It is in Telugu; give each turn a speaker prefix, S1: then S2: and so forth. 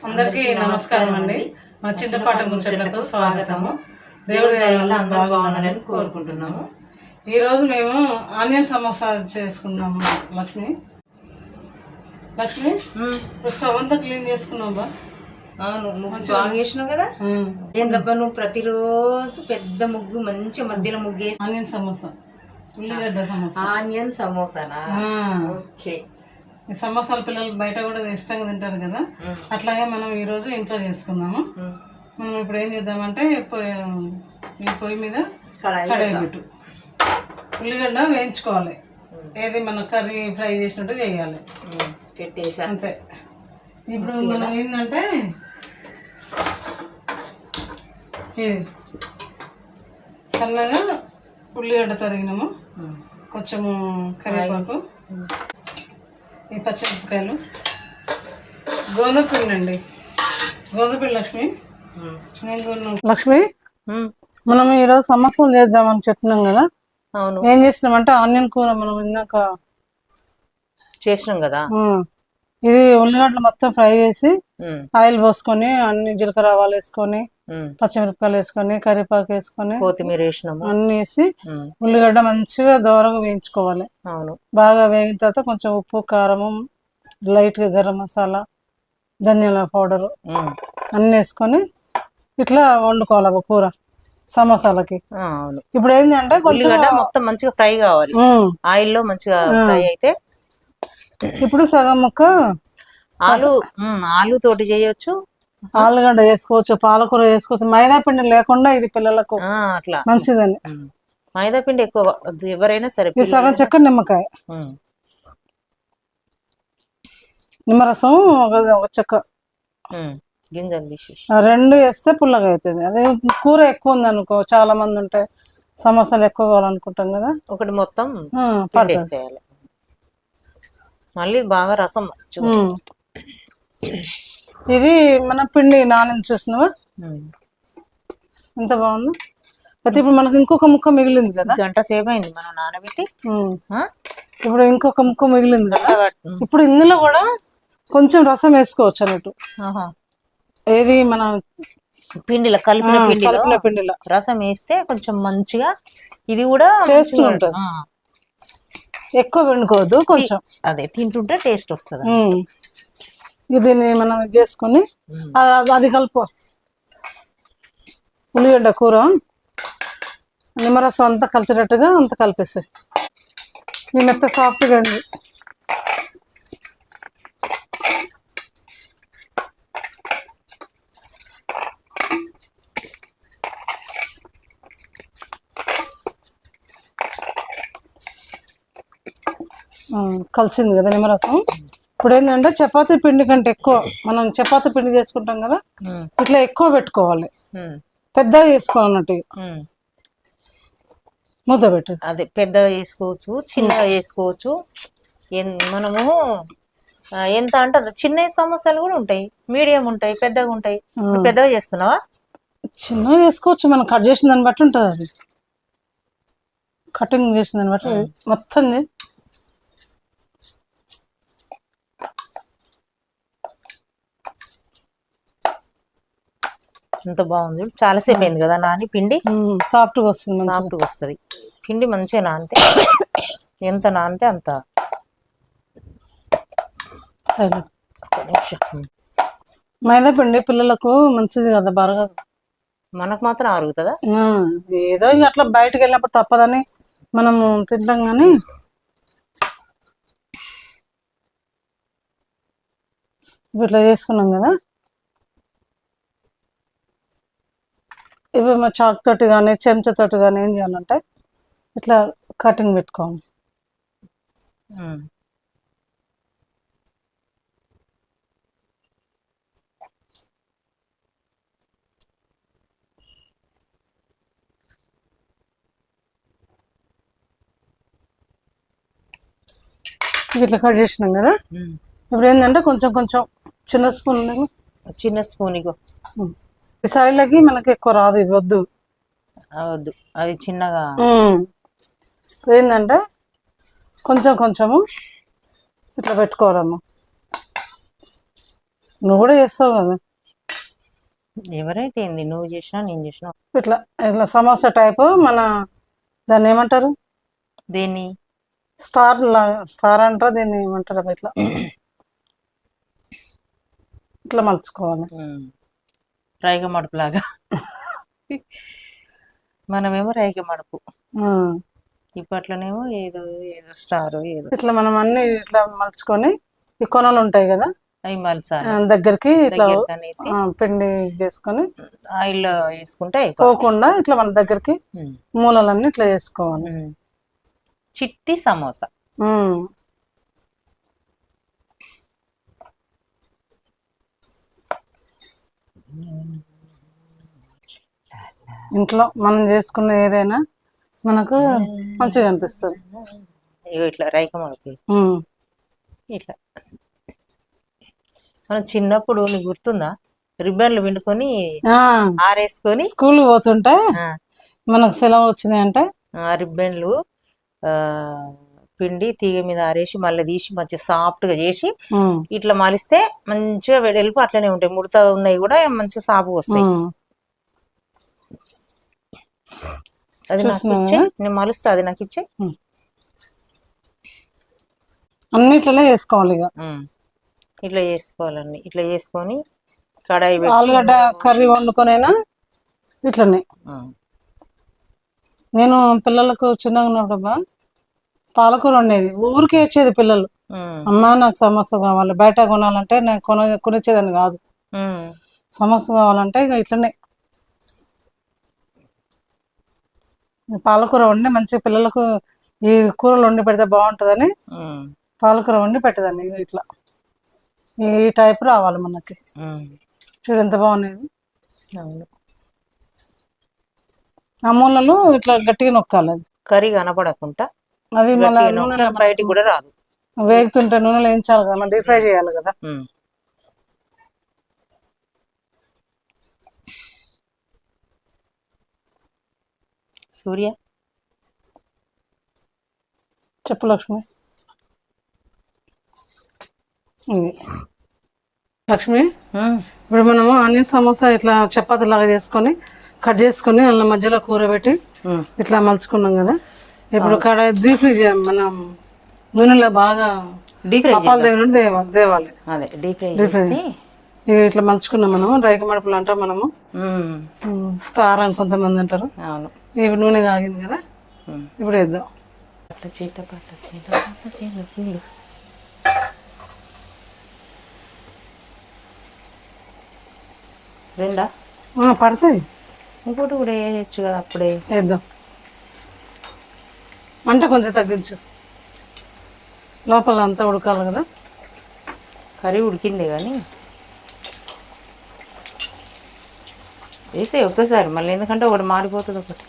S1: అందరికీ నమస్కారం అండి. మా చిన్నపాట ముచ్చట్లకు స్వాగతము. దేవుడి వల్ల అందరూ బాగున్నారని కోరుకుంటున్నాము. ఈ రోజు మేము ఆనియన్ సమోసా చేసుకున్నాము లక్ష్మి. లక్ష్మి స్టవ్ అంతా క్లీన్ చేసుకున్నాం బా.
S2: అవును ముగ్గు బాగా వేసినావు కదా? ఏందబ్బా నువ్వు ప్రతిరోజు పెద్ద ముగ్గు మంచి మధ్యలో ముగ్గు
S1: ఆనియన్ సమోసా ఉల్లిగడ్డ సమోసా.
S2: ఆనియన్ సమోసానా? ఓకే.
S1: ఈ సమోసాలు పిల్లలు బయట కూడా ఇష్టంగా తింటారు కదా. అట్లాగే మనం ఈ రోజు ఇంట్లో చేసుకుందాము. మనం ఇప్పుడు ఏం చేద్దామంటే పొయ్యి ఈ పొయ్యి మీద
S2: కడాయి
S1: పెట్టు. ఉల్లిగడ్డ వేయించుకోవాలి. ఏది మన కర్రీ ఫ్రై చేసినట్టు చేయాలి.
S2: పెట్టేసా.
S1: అంతే. ఇప్పుడు మనం ఏంటంటే ఇది సన్నగా ఉల్లిగడ్డ తరిగినాము. కొంచెము కరివేపాకు. ఈ పచ్చిమిరపకాయలు. గోధుమ పిండి అండి గోధుమ. పిండి లక్ష్మి నేను. లక్ష్మి మనం ఈరోజు సమోసాలు చేద్దామని చెప్తున్నాం కదా.
S2: అవును.
S1: ఏం చేసినామంటే ఆనియన్ కూర మనం ఇందాక
S2: చేసినాం కదా.
S1: ఇది ఉల్లిగడ్డలు మొత్తం ఫ్రై చేసి ఆయిల్ పోసుకొని అన్ని జీలకర్ర ఆవాలు వేసుకొని పచ్చిమిరపకాయలు వేసుకొని కరివేపాకు వేసుకొని
S2: కొత్తిమీర వేసినాము?
S1: అన్ని వేసి ఉల్లిగడ్డ మంచిగా దోరగా వేయించుకోవాలి.
S2: అవును.
S1: బాగా వేగిన తర్వాత కొంచెం ఉప్పు కారము లైట్గా గరం మసాలా ధనియాల పౌడరు అన్నీ వేసుకొని ఇట్లా వండుకోవాలి ఒక కూర సమోసాలకి.
S2: అవును.
S1: ఇప్పుడు ఏంటంటే కొంచెం
S2: మొత్తం మంచిగా ఫ్రై కావాలి. ఆయిల్లో మంచిగా ఫ్రై అయితే
S1: ఇప్పుడు సగం ముక్క
S2: ఆలు ఆలు తోటి చేయొచ్చు.
S1: ఆలుగడ్డ వేసుకోవచ్చు పాలకూర వేసుకోవచ్చు మైదా పిండి లేకుండా ఇది పిల్లలకు
S2: అట్లా.
S1: మంచిదని.
S2: మైదా పిండి ఎక్కువ ఎవరైనా సరే
S1: ఇది సగం చెక్క నిమ్మకాయ. నిమ్మరసం ఒక చెక్క.
S2: గింజలు తీసేసి.
S1: ఆ రెండు వేస్తే పుల్లగా అవుతుంది అదే కూర ఎక్కువ ఉంది అనుకో చాలా మంది ఉంటే సమోసాలు ఎక్కువ కావాలనుకుంటాం కదా.
S2: ఒకటి మొత్తం మళ్ళీ బాగా రసం.
S1: ఇది మన పిండి నానని
S2: ఉమ్.
S1: ఎంత బాగుంది? అయితే ఇప్పుడు మనకి ఇంకొక ముక్క మిగిలింది కదా?
S2: గంట సేపు అయింది మనం నానబెట్టి?
S1: ఇప్పుడు ఇంకొక ముక్క మిగిలింది కదా. ఇప్పుడు ఇందులో కూడా కొంచెం రసం వేసుకోవచ్చు అన్నట్టు. ఏది మన
S2: పిండిలో కలిపిన పిండిలో
S1: కలిపిన పిండిలో.
S2: రసం వేస్తే కొంచెం మంచిగా ఇది కూడా
S1: టేస్ట్ ఉంటుంది. ఎక్కువ వండుకోవద్దు కొంచెం.
S2: అదే తింటుంటే టేస్ట్ వస్తుంది.
S1: దీన్ని మనం చేసుకొని అది అది కలుపు. ఉల్లిగడ్డ కూర. నిమ్మరసం అంతా కలిసేటట్టుగా అంత కలిపేస్తాయి ఈ మెత్త సాఫ్ట్గా ఉంది. కలిసింది కదా నిమ్మరసం? ఇప్పుడు ఏంటంటే చపాతీ పిండి కంటే ఎక్కువ మనం చపాతీ పిండి చేసుకుంటాం కదా ఇట్లా ఎక్కువ పెట్టుకోవాలి.
S2: ఉమ్,
S1: పెద్దగా చేసుకోవాలన్నట్టు. మూత పెట్టదు.
S2: అదే పెద్దగా చేసుకోవచ్చు చిన్నగా చేసుకోవచ్చు. మనము ఎంత అంటే చిన్న సమోసాలు కూడా ఉంటాయి. మీడియం ఉంటాయి పెద్దగా ఉంటాయి. పెద్దగా చేస్తున్నావా?
S1: చిన్నగా చేసుకోవచ్చు. మనం కట్ చేసిన దాన్ని బట్టి ఉంటుంది అది. కటింగ్ చేసిన దాన్ని బట్టి మొత్తం
S2: ఎంత బాగుంది. చాలాసేపు అయింది కదా నాని పిండి?
S1: ఉమ్, సాఫ్ట్గా వస్తుంది మంచిగా.
S2: సాఫ్ట్గా వస్తుంది. పిండి మంచిగా నానితే ఎంత నానితే అంత.
S1: సరే. మైదా పిండి పిల్లలకు మంచిది కదా బరగదు
S2: మనకు మాత్రం అరుగుతుందా
S1: ఏదో అట్లా బయటకు వెళ్ళినప్పుడు తప్పదని మనము తింటాం కానీ. ఇట్లా చేసుకున్నాం కదా? మా చాక్ తోటి కానీ చెంచాతోటి కానీ ఏం చేయాలంటే ఇట్లా కటింగ్. ఇవి ఇట్లా కట్ చేసినాం కదా. ఇప్పుడు ఏంటంటే కొంచెం కొంచెం చిన్న స్పూన్.
S2: చిన్న స్పూన్ ఇగో
S1: సైడ్లకి మనకి ఎక్కువ రాదు ఇవి వద్దు.
S2: అవద్దు. అవి చిన్నగా
S1: ఏంటంటే కొంచెం కొంచెము ఇట్లా పెట్టుకోవాలమ్మా. నువ్వు కూడా చేస్తావు కదా?
S2: ఎవరైతే ఏంది? నువ్వు చేసినా నేను చేసినా.
S1: ఇట్లా ఇట్లా సమోసా టైపు మన దాన్ని ఏమంటారు?
S2: దేన్ని?
S1: స్టార్ స్టార్ అంటారా దీన్ని ఏమంటారు ఇట్లా? ఇట్లా మలుచుకోవాలి.
S2: రైగ మడుపు లాగా మనమేమో రైగ మడుపు. ఇప్పట్లోనేమో ఏదో ఏదో స్టార్ ఏదో.
S1: ఇట్లా మనం అన్ని ఇట్లా మలుచుకొని ఈ కొనలు ఉంటాయి కదా?
S2: అవి మలసాలి
S1: ఆ, దగ్గరికి ఇట్లా పిండి చేసుకొని
S2: ఆయిల్ వేసుకుంటే.
S1: పోకుండా ఇట్లా మన దగ్గరికి. మూలలన్నీ ఇట్లా వేసుకోవాలి.
S2: చిట్టి సమోసా.
S1: ఇంట్లో మనం చేసుకున్న ఏదైనా మనకు మంచిగా అనిపిస్తుంది.
S2: ఇట్లా రైక. ఇట్లా. మనం చిన్నప్పుడు నీకు గుర్తుందా? రిబ్బన్లు పిండుకొని ఆరేసుకొని
S1: స్కూల్ పోతుంటే మనకు సెలవు వచ్చినాయంటే
S2: ఆ రిబ్బన్లు ఆ, పిండి తీగ మీద ఆరేసి మళ్ళీ తీసి మంచిగా సాఫ్ట్గా చేసి ఇట్లా మలిస్తే మంచిగా వెడల్పు అట్లనే ఉంటాయి. ముడత ఉన్నాయి కూడా మంచిగా సాపు వస్తాయి. అది నాకు
S1: చూస్తున్నావా?
S2: ఇచ్చే నేను మలుస్తా అది నాకు ఇచ్చే.
S1: అన్నిట్లనే చేసుకోవాలి ఇక.
S2: ఇట్లా చేసుకోవాలండి ఇట్లా చేసుకొని కడాయి
S1: ఆలుగడ్డ కర్రీ వండుకొనైనా ఇట్లనే. నేను పిల్లలకు చిన్నగా ఉన్నప్పుడు పాలకూర వండేది. ఊరికే ఇచ్చేది పిల్లలు. అమ్మా నాకు సమోసా కావాలి. బయట కొనాలంటే నేను కొన కొనిచ్చేదాన్ని కాదు.
S2: ఉమ్.
S1: సమోసా కావాలంటే ఇక ఇట్లనే. పాలకూర వండి మంచిగా పిల్లలకు ఈ కూరలు వండి పెడితే బాగుంటుందని పాలకూర వండి పెట్టేదాన్ని ఇట్లా. ఈ టైప్ రావాలి మనకి. చూడు ఎంత బాగున్నాయి. ఆ మూలలు ఇట్లా గట్టిగా నొక్కాలి అది.
S2: కర్రీ కనపడకుండా.
S1: అది
S2: నొక్కితే బయటికి కూడా రాదు.
S1: వేగుతుంటే నూనెలో వేయించాలి కదా డీప్ ఫ్రై చేయాలి కదా.
S2: సూర్య?
S1: చెప్పు లక్ష్మి. ఇది. లక్ష్మి ఇప్పుడు మనము ఆనియన్ సమోసా ఇట్లా చపాతీ లాగా చేసుకొని కట్ చేసుకొని అందులో మధ్యలో కూర పెట్టి. ఇట్లా మలుచుకున్నాం కదా. ఇప్పుడు కాడ డీప్ ఫ్రై చేయాలి మనం నూనెలో బాగా
S2: డీప్ ఫ్రై
S1: అప్పాలు దేవుడు దేవాలి దేవాలి.
S2: అదే డీప్ ఫ్రై చేసి
S1: ఇక ఇట్లా మలుచుకున్నాం మనము రైక మడుపులు అంటాం మనము. స్టార్ అని కొంతమంది అంటారు.
S2: అవును.
S1: ఇప్పుడు నూనె కాగింది కదా. ఇప్పుడు వేద్దాం.
S2: చీట చీట చీట. రెండా?
S1: పడతాయి.
S2: ఇంకోటి కూడా వేయచ్చు కదా అప్పుడే.
S1: వేద్దాం. మంట కొంచెం తగ్గించు. లోపల అంతా ఉడకాలి కదా.
S2: కర్రీ ఉడికిందే కానీ వేసే ఒక్కసారి మళ్ళీ ఎందుకంటే ఒకటి మాడిపోతుంది ఒకటి.